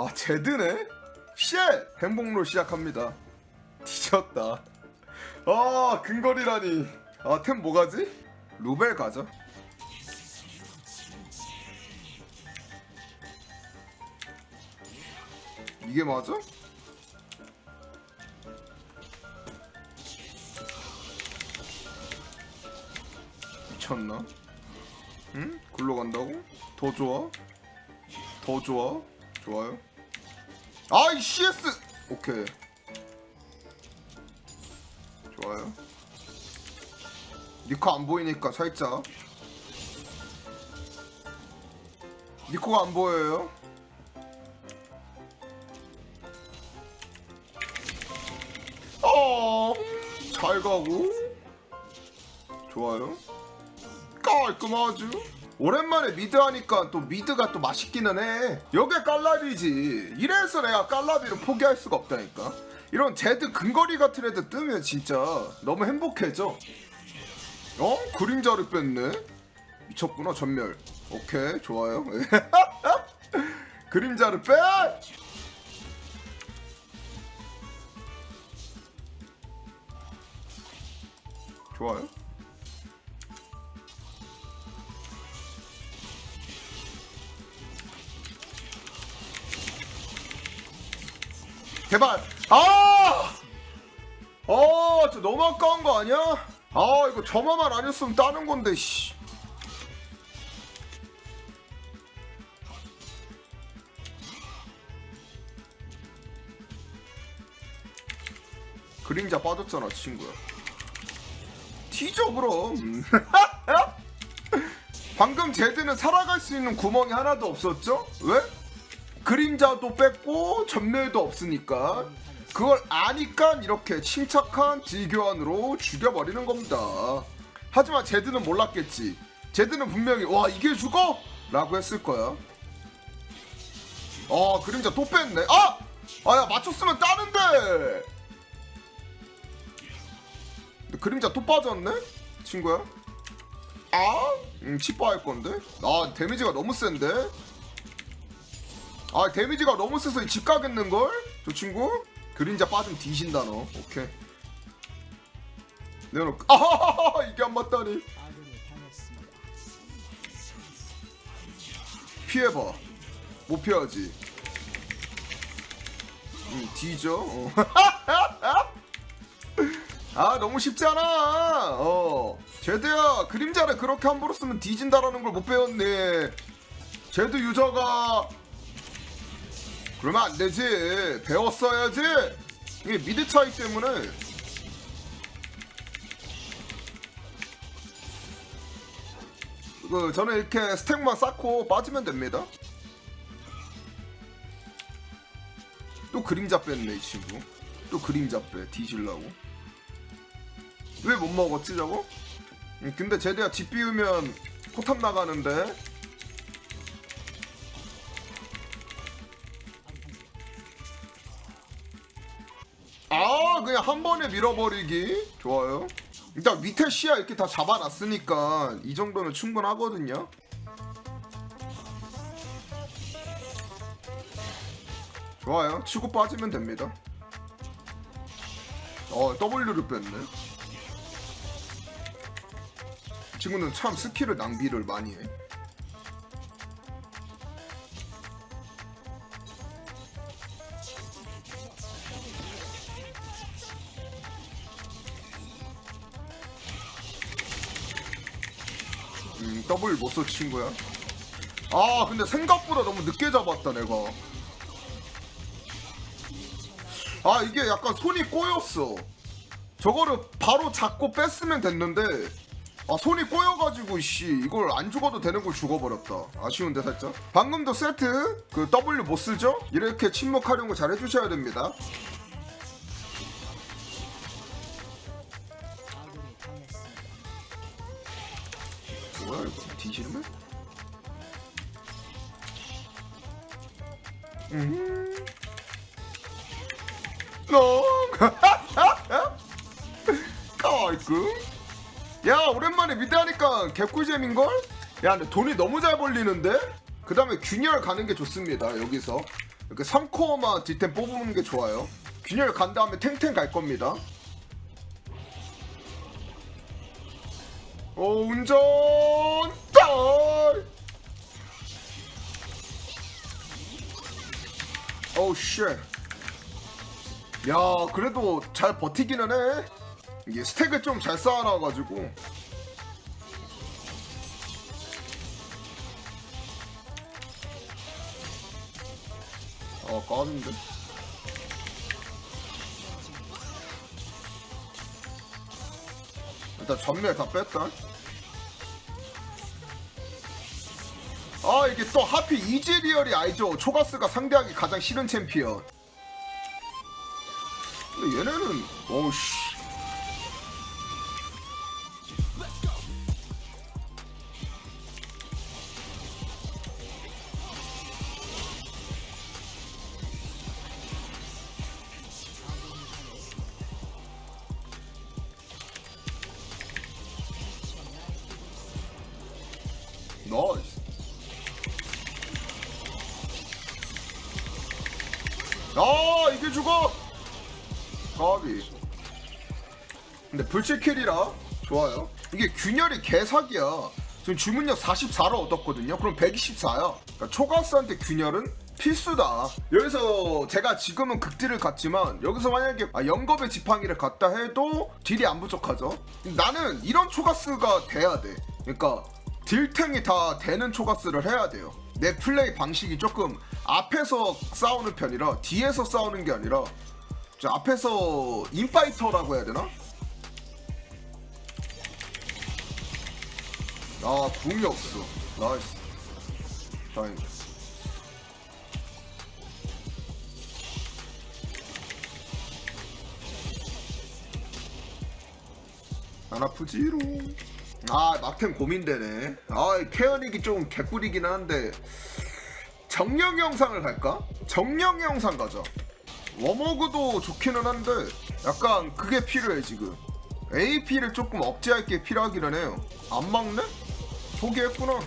아 제드네? 쉣! 행복로 시작합니다 뒤졌다 아 근거리라니 아 템 뭐가지? 루벨 가자 이게 맞아? 미쳤나? 응? 글로 간다고? 더 좋아? 더 좋아? 좋아요? 아이 CS! 오케이. 좋아요. 니코 안 보이니까 살짝. 니코가 안 보여요? 어, 잘 가고. 좋아요. 깔끔하죠 오랜만에 미드 하니까 또 미드가 또 맛있기는 해. 여기에 깔라비지. 이래서 내가 깔라비를 포기할 수가 없다니까. 이런 제드 근거리 같은 애들 뜨면 진짜 너무 행복해져. 어? 그림자를 뺐네? 미쳤구나 전멸. 오케이 좋아요. 그림자를 빼! 좋아요 제발 아! 아, 저 너무 아까운 거 아니야? 아, 이거 저만만 아니었으면 따는 건데, 씨. 그림자 빠졌잖아, 친구야. 뒤져, 그럼. 방금 제드는 살아갈 수 있는 구멍이 하나도 없었죠? 왜? 그림자도 뺐고 전멸도 없으니까 그걸 아니까 이렇게 침착한 딜교환으로 죽여버리는 겁니다. 하지만 제드는 몰랐겠지. 제드는 분명히 와 이게 죽어? 라고 했을 거야. 어 그림자 또 뺐네. 아! 아야 맞췄으면 따는데. 그림자 또 빠졌네? 친구야? 아? 음, 치빠할 건데? 아 데미지가 너무 센데? 아 데미지가 너무 세서 집 가겠는걸? 저 친구? 그림자 빠지면 뒤진다 너. 오케이. 내놓고 아 이게 안 맞다니. 피해봐. 못 피하지. 응 뒤져. 어. 아 너무 쉽지 않아. 어. 제드야 그림자를 그렇게 함부로 쓰면 뒤진다라는 걸 못 배웠네. 제드 유저가 그러면 안 되지. 배웠어야지. 이게 미드 차이 때문에. 그 저는 이렇게 스택만 쌓고 빠지면 됩니다. 또 그림자 뺐네 이 친구. 또 그림자 빼 뒤질라고. 왜 못 먹었지 저거? 음, 근데 제대야 집 비우면 포탑 나가는데 그냥 한 번에 밀어버리기? 좋아요. 일단 밑에 시야 이렇게 다 잡아놨으니까 이 정도는 충분하거든요. 좋아요. 치고 빠지면 됩니다. 어 W를 뺐네. 친구는 참 스킬을 낭비를 많이 해 음, 더블 못써 친구야. 아, 근데 생각보다 너무 늦게 잡았다, 내가. 아, 이게 약간 손이 꼬였어. 저거를 바로 잡고 뺐으면 됐는데, 아, 손이 꼬여가지고, 씨, 이걸 안 죽어도 되는 걸 죽어버렸다. 아쉬운데, 살짝. 방금도 세트, 그 W 못 쓰죠? 이렇게 침묵하려고 잘 해주셔야 됩니다. 뒤지르면? 음. 너 깔끔 야 오랜만에 미드하니까 개꿀잼인걸? 야 근데 돈이 너무 잘 벌리는데? 그 다음에 균열 가는 게 좋습니다 여기서 이렇게 3코어만 뒷템 뽑는 게 좋아요 균열 간 다음에 탱탱 갈 겁니다 어 운전 딸 오우 쉣. 야 그래도 잘 버티기는 해. 이게 스택을 좀 잘 쌓아놔가지고. 어 까는데? 일단 전멸 다 뺐다 아 이게 또 하필 이즈리얼이 알죠? 초가스가 상대하기 가장 싫은 챔피언. 근데 얘네는 어우씨. 나이스 아 이게 죽어? 가비. 근데 불칠킬이라 좋아요. 이게 균열이 개사기야. 지금 주문력 44로 얻었거든요. 그럼 124야. 그러니까 초가스한테 균열은 필수다. 여기서 제가 지금은 극딜을 갔지만 여기서 만약에 아, 영겁의 지팡이를 갔다 해도 딜이 안 부족하죠. 나는 이런 초가스가 돼야 돼. 그러니까 딜탱이 다 되는 초가스를 해야 돼요 내 플레이 방식이 조금 앞에서 싸우는 편이라 뒤에서 싸우는 게 아니라 저 앞에서 인파이터라고 해야 되나? 아 궁이 없어. 나이스. 다행이다 안 아프지롱 아 막템 고민되네. 아 케어닉이 좀 개꿀이긴 한데. 정령 영상을 갈까? 정령 영상 가자. 워머그도 좋기는 한데 약간 그게 필요해 지금. AP를 조금 억제할 게 필요하기는 해요. 안 막네? 포기했구나